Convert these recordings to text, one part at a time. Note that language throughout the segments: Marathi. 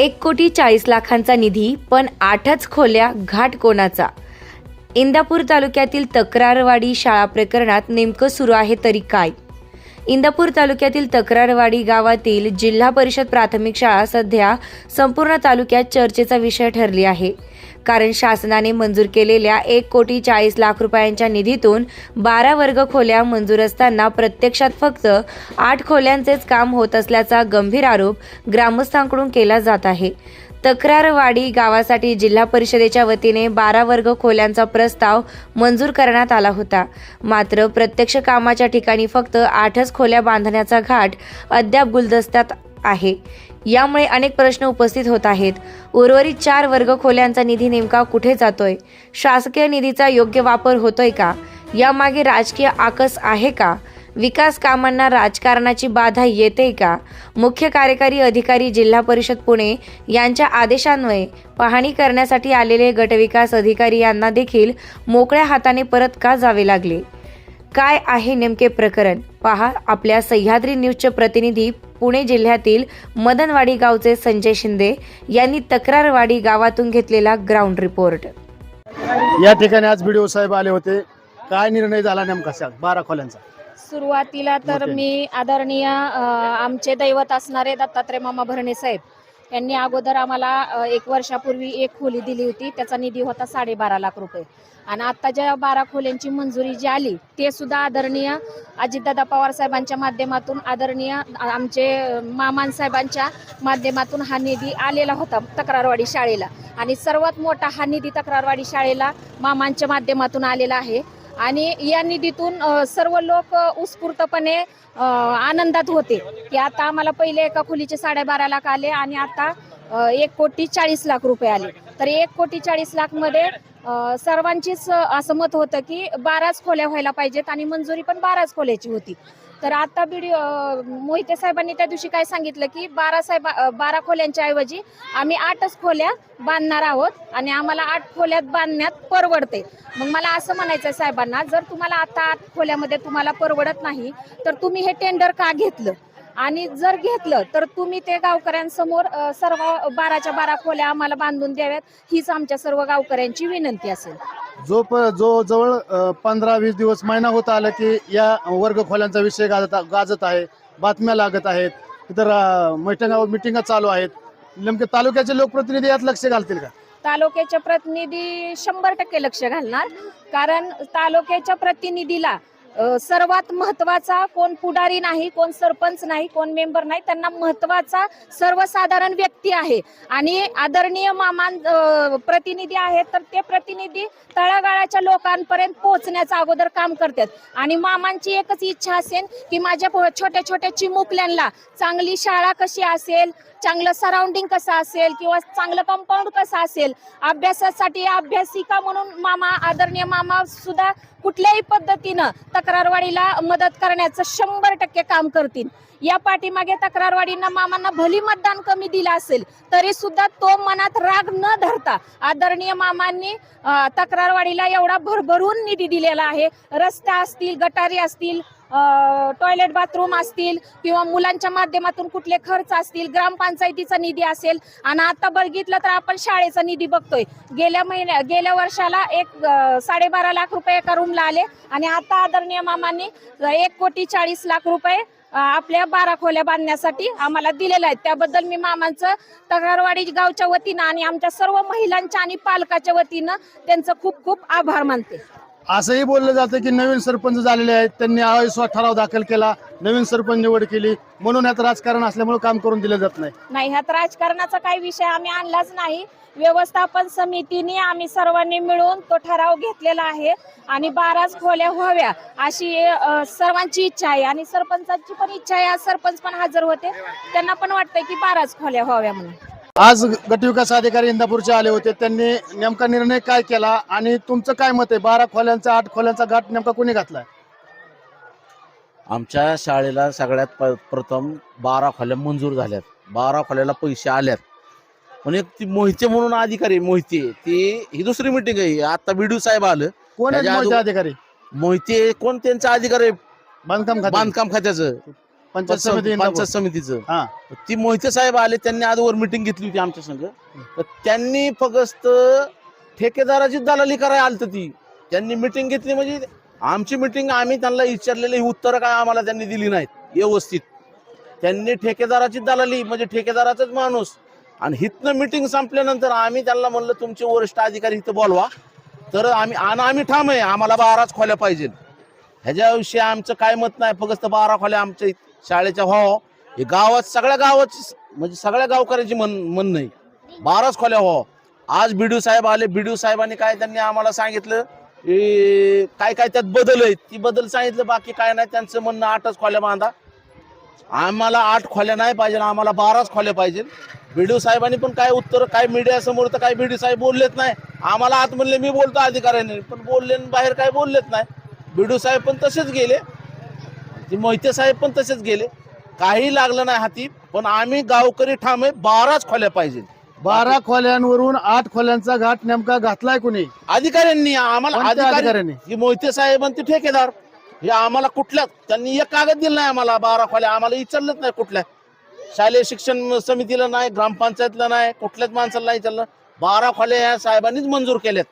एक कोटी चाळीस लाखांचा निधी पण आठच खोल्या घाट कोणाचा? इंदापूर तालुक्यातील तक्रारवाडी शाळा प्रकरणात नेमकं सुरू आहे तरी काय? इंदापूर तालुक्यातील तक्रारवाडी गावातील जिल्हा परिषद प्राथमिक शाळा सध्या संपूर्ण तालुक्यात चर्चेचा विषय ठरली आहे. कारण शासनाने मंजूर केलेल्या एक कोटी चाळीस लाख रुपयांच्या निधीतून बारा वर्ग खोल्या मंजूर असताना प्रत्यक्षात फक्त आठ खोल्यांचेच काम होत असल्याचा गंभीर आरोप ग्रामस्थांकडून केला जात आहे. तक्रारवाडी गावासाठी जिल्हा परिषदेच्या वतीने बारा वर्ग खोल्यांचा प्रस्ताव मंजूर करण्यात आला होता. मात्र प्रत्यक्ष कामाच्या ठिकाणी फक्त आठच खोल्या बांधण्याचा घाट अद्याप गुलदस्त्यात आहे. यामुळे अनेक प्रश्न उपस्थित होत आहेत. उर्वरित चार वर्ग खोल्यांचा निधी नेमका कुठे जातोय? शासकीय निधीचा योग्य वापर होतोय का? यामागे राजकीय आकस आहे का? विकास कामांना राजकारणाची बाधा येते का? मुख्य कार्यकारी अधिकारी जिल्हा परिषद पुणे यांच्या आदेशान्वये पाहणी करण्यासाठी आलेले गटविकास अधिकारी यांना देखील मोकळ्या हाताने परत का जावे लागले? काय आहे नेमके प्रकरण? पहा आपल्या सह्याद्री न्यूजचे प्रतिनिधी पुणे जिल्ह्यातील मदनवाडी गावचे संजय शिंदे यांनी तक्रारवाडी गावातून घेतलेला ग्राउंड रिपोर्ट या ठिकाणी आज बीडीओ साहेब आले होते. काय निर्णय झाला नेमका बारा खोल्यांचा. सुरुवातीला तर. मी आदरणीय आमचे दैवत असणारे दत्तात्रय मामा भरणे साहेब यांनी अगोदर आम्हाला एक वर्षापूर्वी एक खोली दिली होती. त्याचा निधी होता साडेबारा लाख रुपये. आणि आता ज्या बारा खोल्यांची मंजुरी जी आली ते सुद्धा आदरणीय अजितदादा पवार साहेबांच्या माध्यमातून आदरणीय आमचे अ, मामान साहेबांच्या माध्यमातून हा निधी आलेला होता तक्रारवाडी शाळेला. आणि सर्वात मोठा हा निधी तक्रारवाडी शाळेला मामांच्या माध्यमातून आलेला आहे. आणि या निधीतून सर्व लोक उत्स्फूर्तपणे आनंदात होते की आता आम्हाला पहिले एका खोलीचे साडेबारा लाख आले आणि आता एक कोटी चाळीस लाख रुपये आले. तर एक कोटी चाळीस लाखमध्ये सर्वांचीच असं मत होतं की बाराच खोल्या व्हायला पाहिजेत आणि मंजुरी पण बाराच खोल्याची होती. तर आता बीडी मोहिते साहेबांनी त्या दिवशी काय सांगितलं की बारा साहेब बारा खोल्यांच्या ऐवजी आम्ही आठच खोल्या बांधणार आहोत आणि आम्हाला आठ खोल्यात बांधण्यात परवडते. मग मला असं म्हणायचं आहे साहेबांना जर तुम्हाला आता आठ खोल्यामध्ये तुम्हाला परवडत नाही तर तुम्ही हे टेंडर का घेतलं? आणि जर घेतलं तर तुम्ही ते गावकऱ्यांसमोर सर्व बाराच्या बारा खोल्या आम्हाला बांधून द्याव्यात हीच आमच्या सर्व गावकऱ्यांची विनंती असेल. जो प जो जवळ पंधरा वीस दिवस महिना होत आला की या वर्ग खोल्यांचा विषय गाजत गाजत आहे बातम्या लागत आहेत इतर मिटिंगा मिटिंगा चालू आहेत नेमके तालुक्याचे लोकप्रतिनिधी यात लक्ष घालतील का? तालुक्याचे प्रतिनिधी शंभर टक्के लक्ष घालणार कारण तालुक्याच्या प्रतिनिधीला सर्वात महत्त्वाचा कोण पुढारी नाही कोण सरपंच नाही कोण मेंबर नाही त्यांना महत्त्वाचा सर्वसाधारण व्यक्ती आहे. आणि आदरणीय मामान प्रतिनिधी आहेत तर ते प्रतिनिधी तळागाळाच्या लोकांपर्यंत पोहोचण्याचं अगोदर काम करतात. आणि मामांची एकच इच्छा असेल की माझ्या छोट्या छोट्या चिमुकल्यांना चांगली शाळा कशी असेल चांगलं सराउंडिंग कसं असेल किंवा चांगलं कंपाऊंड कसं असेल? अभ्यासासाठी अभ्यासिका म्हणून मामा आदरणीय मामा सुद्धा कुठल्याही पद्धतीनं तक्रारवाडीला मदत करण्याचं शंभर टक्के काम करतील. या पाठीमागे तक्रारवाडींना मामांना भली मतदान कमी दिलं असेल तरी सुद्धा तो मनात राग न धरता आदरणीय मामांनी तक्रारवाडीला एवढा भरभरून निधी दिलेला आहे. रस्ता असतील गटारी असतील टॉयलेट बाथरूम असतील किंवा मुलांच्या माध्यमातून कुठले खर्च असतील ग्रामपंचायतीचा निधी असेल आणि आता बघितलं तर आपण शाळेचा निधी बघतोय. गेल्या महिन्या गेल्या वर्षाला एक साडेबारा लाख रुपये एका रूमला आले आणि आता आदरणीय मामांनी एक कोटी चाळीस लाख रुपये आपल्या बारा खोल्या बांधण्यासाठी आम्हाला दिलेल्या आहेत. त्याबद्दल मी मामांचं तक्रारवाडी गावच्या वतीनं आणि आमच्या सर्व महिलांच्या आणि पालकाच्या वतीनं त्यांचं खूप खूप आभार मानते. असंही बोललं जातं की नवीन सरपंच झालेले आहेत. त्यांनी अविश्वास ठराव दाखल केला. नवीन सरपंच निवड केली. म्हणून यात राजकारण असल्यामुळे काम करून दिलं जात नाही. नाही ह्यात राजकारणाचा काही विषय आम्ही आणलाच नाही. व्यवस्थापन समितीने आम्ही सर्वांनी मिळून तो ठराव घेतलेला आहे आणि बाराच खोल्या व्हाव्या अशी अ, सर्वांची इच्छा आहे. आणि सरपंचाची पण इच्छा आहे. आज सरपंच पण हजर होते. त्यांना पण वाटतंय की बाराच खोल्या व्हाव्या म्हणून. आज गटविकास अधिकारी इंदापूरचे आले होते. त्यांनी नेमका निर्णय काय केला आणि तुमचं काय मत आहे? बारा खोल्यांचा आठ खोल्यांचा घाट नेमका कोणी घातलाय? आमच्या शाळेला सगळ्यात प- प्रथम बारा खोल्या मंजूर झाल्यात. बारा खोल्याला पैसे आल्यात. पण एक ती मोहिते म्हणून अधिकारी आहे, मोहिते. ती ही दुसरी मिटिंग आहे. आता बीडीओ साहेब आलं. कोण आहेत त्याच्या मोठे अगो- अधिकारी? मोहिते कोण त्यांचा अधिकारी आहे? बांधकाम खाते बांधकाम खात्याचं. पंचायत समिती. पंचायत समितीचं. हा. ती मोहिते साहेब आले त्यांनी आजवर मिटिंग घेतली होती आमच्या संघ. तर त्यांनी फक्त ठेकेदाराची दलाली करायला आलत ती. त्यांनी मिटिंग घेतली म्हणजे आमची मिटिंग आम्ही त्यांना विचारलेली उत्तर काय आम्हाला त्यांनी दिली नाहीत व्यवस्थित. त्यांनी ठेकेदाराची दलाली म्हणजे ठेकेदाराचाच माणूस. आणि हिथनं मिटिंग संपल्यानंतर आम्ही त्यांना म्हणलं तुमचे वरिष्ठ अधिकारी इथं बोलवा. तर आम्ही आणि आम्ही ठाम आहे आम्हाला बाराच खोल्या पाहिजे ह्याच्याविषयी आमचं काय मत नाही फक्त बारा खोल्या आमच्या इथं शाळेच्या व्हावं हे गावात सगळ्या गावाची म्हणजे सगळ्या गावकऱ्याची मन म्हणणं आहे बाराच खोल्या व्हावं आज बिडू साहेब आले बिडू साहेबांनी काय त्यांनी आम्हाला सांगितलं? की काय काय त्यात बदल आहेत? ती बदल सांगितलं बाकी काय नाही त्यांचं म्हणणं आठच खोल्या बांधा. आम्हाला आठ खोल्या नाही पाहिजे आम्हाला बाराच खोल्या पाहिजे. बिडू साहेबांनी पण काय उत्तर काय मीडिया समोर तर काय बिडू साहेब बोललेच नाही. आम्हाला आत म्हणले मी बोलतो अधिकाऱ्यांनी पण बोलले आणि बाहेर काय बोललेच नाही. बिडू साहेब पण तसेच गेले. ते मोहिते साहेब पण तसेच गेले. काही लागलं नाही हाती पण आम्ही गावकरी ठाम आहे बाराच खोल्या पाहिजे बारा खोल्यांवरून आठ खोल्यांचा घाट नेमका घातलाय कुणी? अधिकाऱ्यांनी आम्हाला कोणत्या अधिकाऱ्यांनी? ही मोहिते साहेब आणि ते ठेकेदार हे आम्हाला कुठल्या त्यांनी एक कागद दिला नाही आम्हाला बारा खोल्या. आम्हाला विचारलंच नाही कुठल्या. शालेय शिक्षण समितीला नाही ग्रामपंचायतला नाही कुठल्याच माणसाला नाही विचारलं बारा खोल्या ह्या साहेबांनीच मंजूर केल्यात.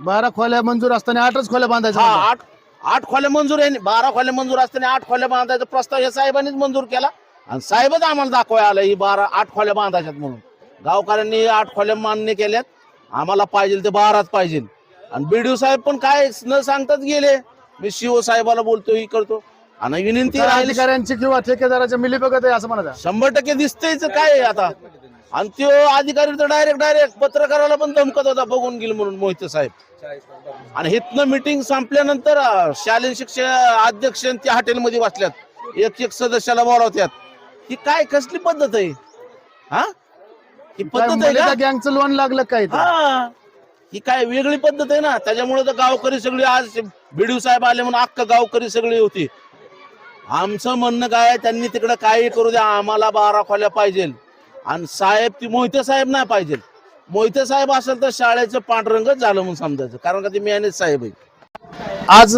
बारा खोल्या मंजूर असताना आठच खोल्या बांधायच्या हा म्हणतात. आठ आठ खोल्या मंजूर आहे बारा खोल्या मंजूर असताना आठ खोल्या बांधायचा प्रस्ताव या साहेबांनीच मंजूर केला. आणि साहेबच आम्हाला दाखवाय आलं ही बारा आठ खोल्या बांधायच्यात म्हणून. गावकऱ्यांनी आठ खोल्या मान्य केल्यात. आम्हाला पाहिजे ते बाराच पाहिजे. आणि बीडीओ साहेब पण काय न सांगताच गेले. मी शिव साहेबाला बोलतो ही करतो. आणि विनंती अधिकाऱ्यांची किंवा ठेकेदाराच्या मिलीभगत आहे असं म्हणत शंभर टक्के दिसतंयच काय आता. आणि तो अधिकारी तर डायरेक्ट डायरेक्ट पत्रकाराला पण धमकत होता बघून गेल म्हणून मोहिते साहेब. आणि हिथनं मिटिंग संपल्यानंतर शालेय शिक्षण अध्यक्ष त्या हॉटेलमध्ये बसल्यात. एक एक सदस्याला बोलावत्यात. ही काय कसली पद्धत आहे? हा? ही पद्धत आहे का? गँगचं लोन लागलं काय? हा. ही काय वेगळी पद्धत आहे ना? त्याच्यामुळे तर गावकरी सगळी आज बिडू साहेब आले म्हणून अख्खा गावकरी सगळी होती. आमचं म्हणणं काय आहे, त्यांनी तिकडे काही करू द्या आम्हाला बारा खोल्या पाहिजे आणि साहेब ती मोहिते साहेब नाही पाहिजे मोहिते साहेब असेल तर शाळेचं पांढरंगच झालं म्हणून समजायचं. कारण का ते मॅनेज साहेब आहे. आज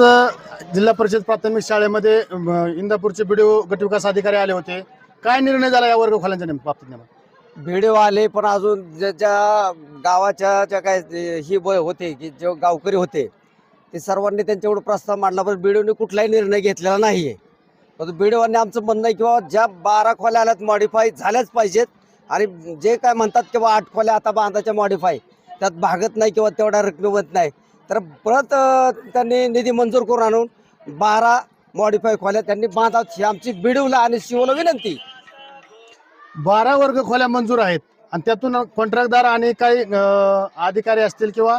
जिल्हा परिषद प्राथमिक शाळेमध्ये अ, इंदापूरचे बीडीओ गटविकास अधिकारी आले होते. काय निर्णय झाला या वर्ग खोल्यांच्या नेम- बाबतीत नेमका? ओ आले पण अजून ज्या ज्या गावाच्या ज्या काय ते ही ब होते की जे गावकरी होते ते सर्वांनी त्यांच्याकडे प्रस्ताव मांडला पण बीडीओने कुठलाही निर्णय घेतलेला नाही आहे परंतु बीडीओने आमचं म्हणणं आहे किंवा ज्या बारा खोल्या आल्यात मॉडिफाय झाल्याच पाहिजेत. आणि जे काय म्हणतात किंवा आठ खोल्या आता बांधाच्या मॉडीफाय त्यात भागत नाही किंवा तेवढ्या रकमेवत नाही. तर परत त्यांनी निधी मंजूर करून आणून बारा मॉडीफाय खोल्या. त्यांनी बांधावं ही आमची बीडीओला आणि शिवला विनंती. बारा वर्ग खोल्या मंजूर आहेत. आणि त्यातून कॉन्ट्रॅक्टदार आणि काही अधिकारी असतील किंवा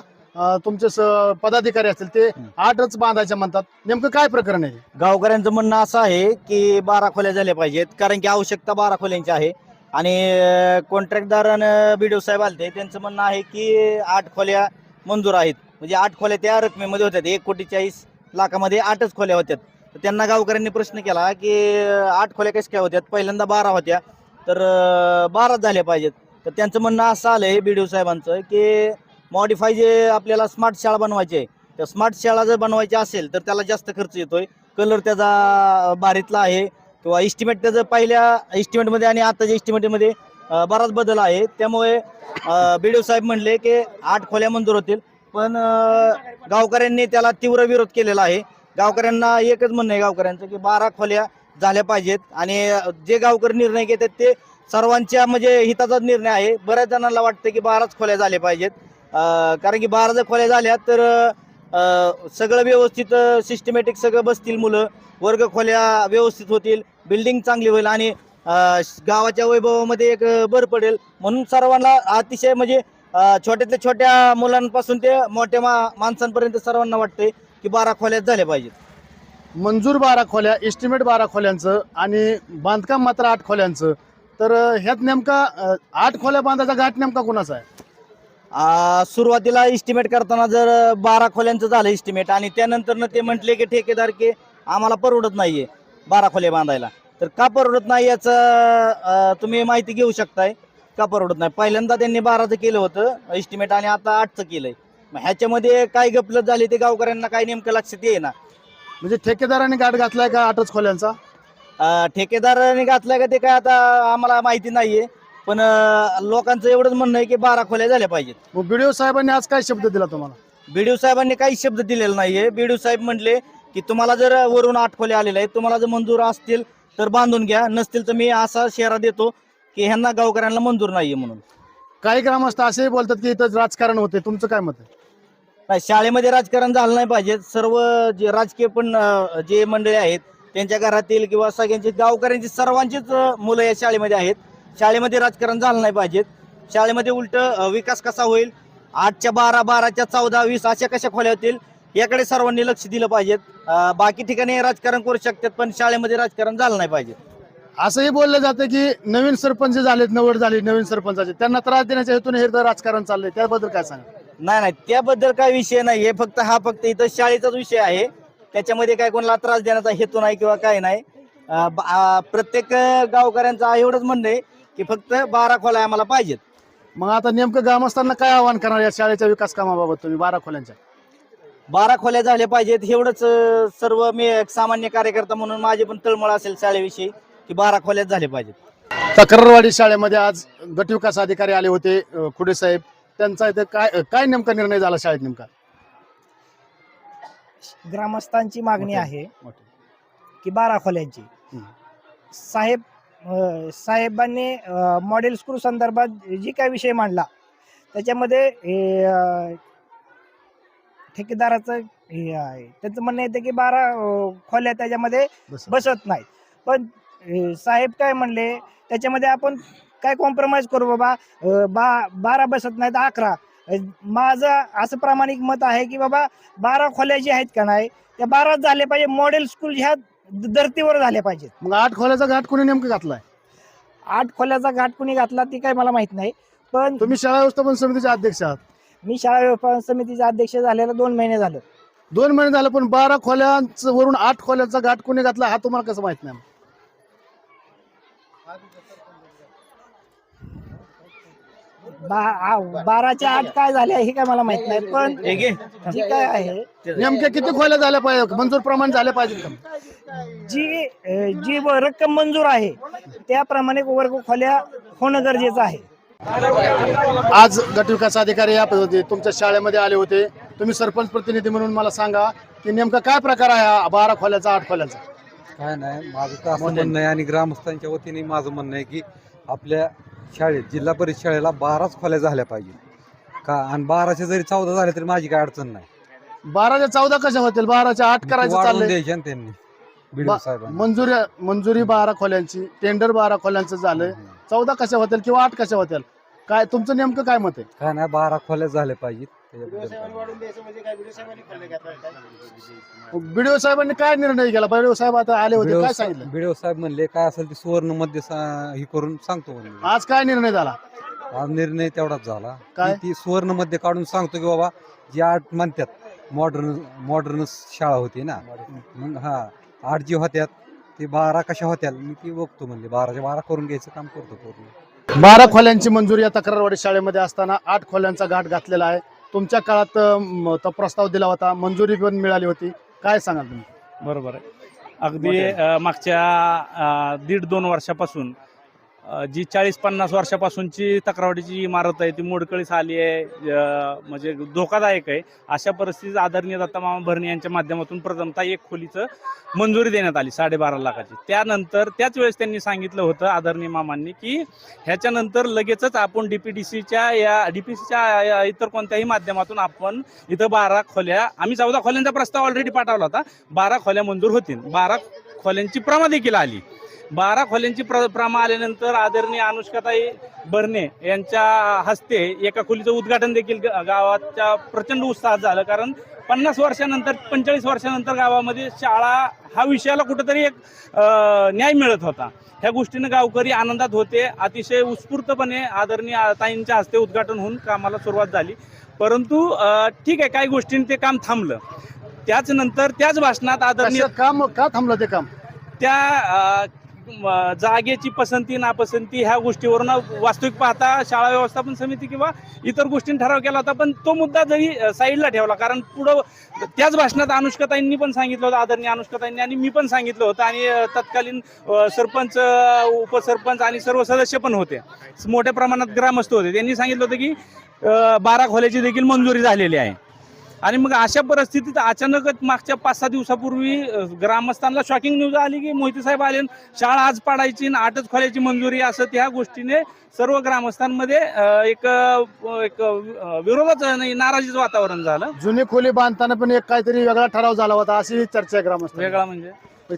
तुमचे स- पदाधिकारी असतील ते आठच बांधायचे म्हणतात. नेमकं काय प्रकरण आहे? गावकऱ्यांचं म्हणणं असं आहे की बारा खोल्या झाल्या पाहिजेत कारण की आवश्यकता बारा खोल्यांची आहे. आणि कॉन्ट्रॅक्टदार आणि बी साहेब आलते. त्यांचं म्हणणं आहे की आठ खोल्या मंजूर आहेत. म्हणजे आठ खोल्या त्या रकमेमध्ये होत्या. एक कोटी चाळीस लाखामध्ये आठच खोल्या होत्या. तर त्यांना गावकऱ्यांनी प्रश्न केला की आठ खोल्या कशा काय होत्यात? पहिल्यांदा बारा होत्या. तर बारा झाल्या पाहिजेत. तर त्यांचं म्हणणं असं आलं आहे बी साहेबांचं की मॉडीफाय जे आपल्याला स्मार्ट शाळा बनवायची आहे त्या स्मार्ट शाळा जर बनवायची असेल तर त्याला जास्त खर्च येतोय. कलर त्याचा भारीतला आहे. किंवा इस्टिमेट त्याचं पहिल्या इस्टिमेटमध्ये आणि आताच्या इस्टिमेटमध्ये बराच बदल आहे. त्यामुळे बी डी साहेब म्हणले की आठ खोल्या मंजूर होतील. पण गावकऱ्यांनी त्याला तीव्र विरोध केलेला आहे. गावकऱ्यांना एकच म्हणणं आहे गावकऱ्यांचं की बारा खोल्या झाल्या पाहिजेत. आणि जे गावकरी निर्णय घेतात ते सर्वांच्या म्हणजे हिताचाच निर्णय आहे. बऱ्याच जणांना वाटतं की बाराच खोल्या झाल्या पाहिजेत. कारण की बारा जर खोल्या झाल्या तर सगळं व्यवस्थित सिस्टमॅटिक सगळं बसतील मुलं. वर्ग खोल्या व्यवस्थित होतील. बिल्डिंग चांगली होईल आणि गावाच्या वैभवामध्ये एक भर पडेल. म्हणून सर्वांना अतिशय म्हणजे छोट्यातल्या छोट्या मुलांपासून ते मोठ्या मा माणसांपर्यंत सर्वांना वाटतंय की बारा खोल्यात झाल्या पाहिजेत. मंजूर बारा खोल्या एस्टिमेट बारा खोल्यांचं आणि बांधकाम मात्र आठ खोल्यांचं. तर ह्यात नेमका आठ खोल्या बांधायचा घाट नेमका कोणाचा आहे? सुरुवातीला इस्टिमेट करताना जर बारा खोल्यांचं झालं इस्टिमेट आणि त्यानंतर ते म्हटले की ठेकेदार की आम्हाला परवडत नाहीये. बारा खोल्या बांधायला. तर का परवडत नाही याचं तुम्ही माहिती घेऊ शकताय. का परवडत नाही. पहिल्यांदा त्यांनी बाराचं केलं होतं. इस्टिमेट आणि आता आठचं केलंय. मग ह्याच्यामध्ये काय गपलत झाली ते गावकऱ्यांना काय नेमकं लक्षात येईना. म्हणजे ठेकेदाराने गाठ घातलाय का आठच खोल्यांचा? अं, ठेकेदाराने घातलं का ते काय आता आम्हाला माहिती नाहीये. पण अं, लोकांचं एवढंच म्हणणं आहे की बारा खोल्या झाल्या पाहिजेत. बीडीओ साहेबांनी आज काय शब्द दिला तुम्हाला? बीडीओ साहेबांनी काही शब्द दिलेला नाहीये. बीडीओ साहेब म्हणले की तुम्हाला जर वरून आठ खोल्या आलेल्या आहेत तुम्हाला जर मंजूर असतील तर बांधून घ्या. नसतील तर मी असा शेरा देतो की ह्यांना गावकऱ्यांना मंजूर नाहीये म्हणून. काही ग्रामस्थ असेही बोलतात की इथं राजकारण होते. तुमचं काय मत आहे? नाही शाळेमध्ये राजकारण झालं नाही पाहिजे. सर्व जे राजकीय पण अं, जे मंडळी आहेत त्यांच्या घरातील किंवा सगळ्यांची गावकऱ्यांची सर्वांचीच अं, मुलं या शाळेमध्ये आहेत. शाळेमध्ये राजकारण झालं नाही पाहिजे. शाळेमध्ये उलट विकास कसा होईल? आठच्या बारा बाराच्या चौदा वीस अशा कशा खोल्या होतील? याकडे सर्वांनी लक्ष दिलं पाहिजे. बाकी ठिकाणी राजकारण करू शकतात पण शाळेमध्ये राजकारण झालं नाही पाहिजे. असंही बोललं जातं की नवीन सरपंच झालेत निवड झाली नवीन सरपंचाचे. त्यांना त्रास देण्याच्या हेतूने हे राजकारण चाललंय त्याबद्दल काय सांगा? नाही नाही त्याबद्दल काय विषय नाहीये फक्त हा फक्त इथं शाळेचाच विषय आहे. त्याच्यामध्ये काय कोणाला त्रास देण्याचा हेतू नाही किंवा काय नाही. अं, ब- अं, प्रत्येक गावकऱ्यांचं एवढंच म्हणणं आहे की फक्त बारा खोल्या आम्हाला पाहिजेत. मग आता नेमकं ग्रामस्थांना काय आवाहन करणार या शाळेच्या विकास कामाबाबत तुम्ही बारा खोल्यांच्या बारा खोल्या झाल्या पाहिजेत. एवढंच अं, सर्व मी एक सामान्य कार्यकर्ता म्हणून माझी पण तळमळ असेल शाळेविषयी की बारा खोल्यात झाले पाहिजेत. तक्रारवाडी शाळेमध्ये आज गट विकास अधिकारी आले होते अं, खुडे साहेब. त्यांचा इथे काय काय नेमका निर्णय झाला शाळेत नेमका? ग्रामस्थांची मागणी आहे की बारा खोल्यांची. हम्म. साहेब अं, साहेबांनी अं, मॉडेल स्कूल संदर्भात जी काय विषय मांडला त्याच्यामध्ये हे, अं, ठेकेदाराचं हे आहे. त्यांचं म्हणणं येतं की बारा अं, खोल्या त्याच्यामध्ये बस. बसत नाहीत. पण अं, साहेब काय म्हणले? त्याच्यामध्ये आपण काय कॉम्प्रोमाइज करू बाबा? अं, बा बारा बसत नाहीत अकरा. अं, माझं असं प्रामाणिक मत आहे की बाबा बारा खोल्या ज्या आहेत का नाही त्या बाराच झाल्या पाहिजे. मॉडेल स्कूल ह्या धर्तीवर झाल्या पाहिजेत. मग आठ खोल्याचा घाट कोणी नेमकं घातलाय? आठ खोल्याचा घाट कुणी घातला ती काय मला माहीत नाही. पण तुम्ही शाळा व्यवस्थापन समितीचे अध्यक्ष आहात. मी शाळा व्यवस्थापन समितीचे अध्यक्ष झालेला दोन महिने झालं. दोन महिने झाले पण बारा खोल्यांचं वरून आठ खोल्यांचा घाट कोणी घातला हा तुम्हाला कसं माहीत नाही? बा- आ- बाराच्या आठ काय झाल्या हे काय मला माहीत नाही पण जी काय आहे नेमक्या किती खोल्या झाल्या पाहिजे? मंजूर प्रमाण झाल्या पाहिजे का? जी अं, जी व- रक्कम मंजूर आहे त्याप्रमाणे वर्ग खोल्या होणं गरजेचं आहे. आज गट विकास अधिकारी या पद्धती तुमच्या शाळेमध्ये आले होते. तुम्ही सरपंच प्रतिनिधी म्हणून मला सांगा की नेमका काय प्रकार आहे हा बारा खोल्याचा आठ खोल्याचा? काय नाही माझं तर असं म्हणणं आहे आणि ग्रामस्थांच्या वतीने माझं म्हणणं आहे की आपल्या शाळेत जिल्हा परिषद शाळेला बाराच खोल्या झाल्या पाहिजे. का आणि बाराच्या जरी चौदा झाल्या तरी माझी काय अडचण नाही. बाराच्या चौदा कशा होतील? बाराच्या आठ करायचं वाढवून चाललंय. द्यायच्या ना त्यांनी साहेबांनी. मंजुरी मंजुरी बारा खोल्यांची टेंडर बारा खोल्यांचं झालंय. चौदा कशा होतील किंवा आठ कशा होतील? काय तुमचं नेमकं काय मत आहे? काय नाही बारा खोल्या झाल्या पाहिजेत. त्याच्याबद्दल काय? नाही. बीडीओ साहेबांनी काय निर्णय केला? बीडीओ साहेब आता आले होते काय सांगितलं? बीडीओ साहेब म्हणले काय असेल ते सुवर्णमध्ये सा- हे करून सांगतो म्हणले. आज काय निर्णय झाला? आज निर्णय तेवढाच झाला. काय? की ती सुवर्णमध्ये काढून सांगतो की बाबा जी आठ म्हणतात मॉडर्न मॉडर्न शाळा होती ना मग हा आठ जी होत्यात ते बारा कशा होत्या मी ती बघतो म्हणले बाराच्या बारा करून घ्यायचं काम करतो पूर्ण. बारा खोल्यांची मंजुरी या तक्रारवाडी शाळेमध्ये असताना आठ खोल्यांचा घाट घातलेला आहे. तुमच्या काळात तो प्रस्ताव दिला होता. मंजुरी पण मिळाली होती. काय सांगाल तुम्ही? बरोबर आहे. अगदी अ, मागच्या अ, दीड दोन वर्षापासून जी चाळीस पन्नास वर्षापासूनची तक्रारवाडीची इमारत आहे ती मोडकळीस आली आहे म्हणजे धोकादायक आहे. अशा परिस्थितीत आदरणीय दत्तामामा भरणे यांच्या माध्यमातून प्रथमतः एक खोलीचं मंजुरी देण्यात आली साडेबारा लाखाची. त्यानंतर त्याच वेळेस त्यांनी सांगितलं होतं आदरणीय मामांनी की ह्याच्यानंतर लगेचच आपण डी पी डी सीच्या या डी पी सीच्या इतर कोणत्याही माध्यमातून आपण इथं बारा खोल्या आम्ही चौदा खोल्यांचा प्रस्ताव ऑलरेडी पाठवला होता बारा खोल्या मंजूर होतील. बारा खोल्यांची प्रमा देखील आली. बारा खोल्यांची प्र प्रमा आल्यानंतर आदरणीय अनुष्काताई बर्ने यांच्या हस्ते एका खोलीचं उद्घाटन देखील गावाच्या प्रचंड उत्साहात झालं. कारण पन्नास वर्षानंतर पंचेचाळीस वर्षानंतर गावामध्ये शाळा हा विषयाला कुठंतरी एक न्याय मिळत होता. ह्या गोष्टीनं गावकरी आनंदात होते. अतिशय उत्स्फूर्तपणे आदरणीय ताईंच्या हस्ते उद्घाटन होऊन कामाला सुरुवात झाली. परंतु ठीक आहे काही गोष्टींनी ते काम थांबलं. त्याच नंतर त्याच भाषणात आदरणीय काम? का थांबलं ते काम? त्या जागेची पसंती नापसंती ह्या गोष्टीवरून वास्तविक पाहता शाळा व्यवस्थापन समिती किंवा इतर गोष्टींनी ठराव केला होता पण तो मुद्दा जरी साईडला ठेवला कारण पुढं त्याच भाषणात अनुष्काताईंनी पण सांगितलं होतं आदरणीय अनुष्काताईंनी आणि मी पण सांगितलं होतं आणि तत्कालीन सरपंच उपसरपंच आणि सर्व सदस्य पण होते. मोठ्या प्रमाणात ग्रामस्थ होते. त्यांनी सांगितलं होतं की बारा खोल्याची देखील मंजुरी झालेली आहे. आणि मग अशा परिस्थितीत अचानकच मागच्या पाच सहा दिवसापूर्वी ग्रामस्थांना शॉकिंग न्यूज आली की मोहिते साहेब आले शाळा आज पाडायची आणि आठच खोल्याची मंजुरी असं त्या गोष्टीने सर्व ग्रामस्थांमध्ये एक एक विरोधाचं नाही नाराजीचं वातावरण झालं. जुनी खोली बांधताना पण एक काहीतरी वेगळा ठराव झाला होता अशी चर्चा आहे ग्रामस्थ वेगळा म्हणजे?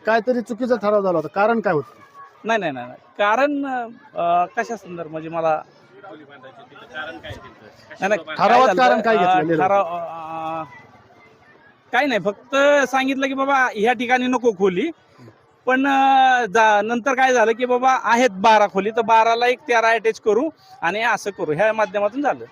काहीतरी चुकीचा ठराव झाला होता. कारण काय होतं? नाही नाही नाही. कारण कशा संदर्भ म्हणजे मला नाही, नाही, काय ठरावात झालं, कारण काय अ? ठराव अ, काही नाही फक्त सांगितलं की बाबा ह्या ठिकाणी नको खोली. पण अ, जा- नंतर काय झालं की बाबा आहेत बारा खोली तर बाराला एक तेरा अटॅच करू आणि असं करू. ह्या माध्यमातून झालं.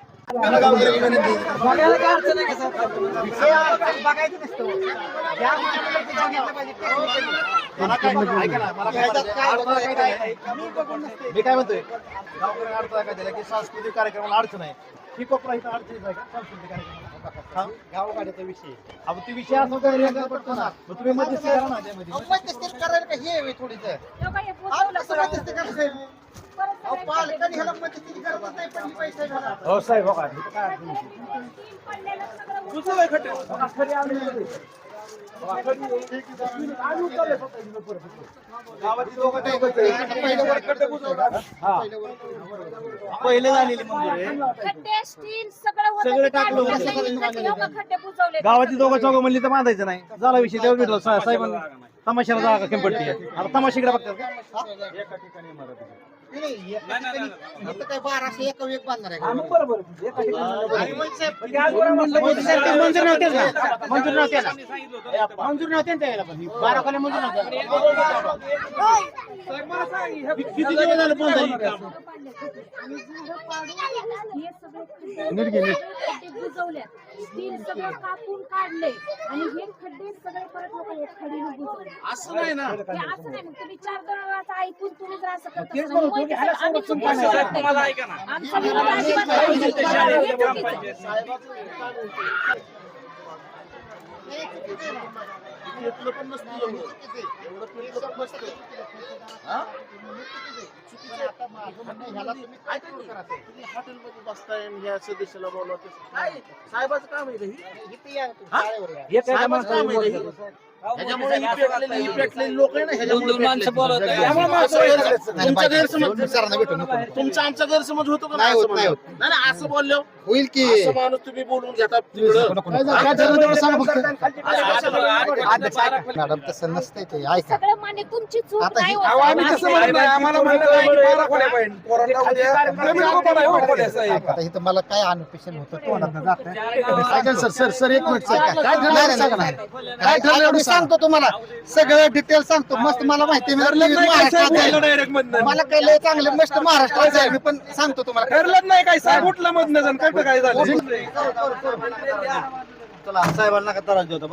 मी काय म्हणतोय? गावकरी अडथळा काय दिला? की सांस्कृतिक कार्यक्रमाला अडचण आहे. ही कोपरा इथं अडचणीच आहे का? सांस्कृतिक कार्यक्रमाला. गावगाड्याचा विषय. अहो ते विषय असं काय पडतो ना. मग तुम्ही मध्यस्थी करा ना त्यामध्ये. मध्यस्थी करायला का हे हो साहेब हो काय अडचण नाही. पहिलं वर खड्डे बुजवतात. हा. पहिले झालेली मंजुरी आहे. खड्डे स्टील सगळं होतं. सगळं ते टाकलं काढून होतं. टाकलं. इकडचे लोकं खड्डे बुजवले गावाची दोघं चौघं म्हणली तर बांधायचं नाही. झाला विषय तेव्हा भेटलो. साहेबांना तमाशाला जागा कमी पडते आता तमाशाकडे बघतात का? मंजूर नव्हतेच ना मंजूर नव्हते ना. मंजूर नव्हते. ना. त्याला पण बारा खोल्या मंजूर नव्हत्या किती दिवस झालं बंद आहे ही काम? हे नीट घे, नीट. खड्डे बुजवले स्टील सगळं कापून काढले आणि हे खड्डे सगळे परत लोक एक खडीने बुजवले असं नाही ना. हे असं नाही मग तुम्ही चार जणांचं ऐकून तुम्ही जर असं करत तेच असाल, म्हणतो मग तुम्हाला ऐका ना पण नसतं एवढं. पेटलं पण नसतं. तुम्ही हॉटेलमध्ये बसताय ह्या सदस्याला बोलवते साहेबाचं काम आहे रे? साहेबाचं काम आहे रे? ह्याच्यामुळे ही पेटलेली ही पेटलेली लोक आहे ना ह्याच्यामुळे पेटलेली. त्यामुळे माणसं गैरसमज- तुमचा गैरसमज तुमचा आमचा गैरसमज होतो का नाही असं म्हणलं? नाही नाही, असं बोललो. होईल की. असं माणूस तुम्ही बोलून घेता तिकडं. काय झालं? काय ठरलं तेवढं सांगा फक्त. मॅडम तसं नसतंय ते. ऐका. सगळं मान्य तुमची चूक आता नाही ही- होत. अहो, आम्ही आम्ही तसं म्हणत नाही. आम्हाला म्हणलं नाही की बारा खोल्या पाहिजे. पोरांना उद्या नवीन उभं नाही होत खोल्या, साहेब. आता इथं मला काय अनुपेशन होतं? तोंडात जात ऐका सर सर सर एक मिनिट सर. काय ठरलं? एवढं सांगा ना. काय ठरलं काय एवढं. सांगतो तुम्हाला. सगळं डिटेल सांगतो. मस्त मला माहिती आहे. मला काय लय चांगलं मस्त महाराष्ट्रात जाईल मी पण सांगतो तुम्हाला. ठरलंच नाही काय साहेब? उठलं मधनं जण. काय काय झालं? चला साहेबांना का त्रास देतो.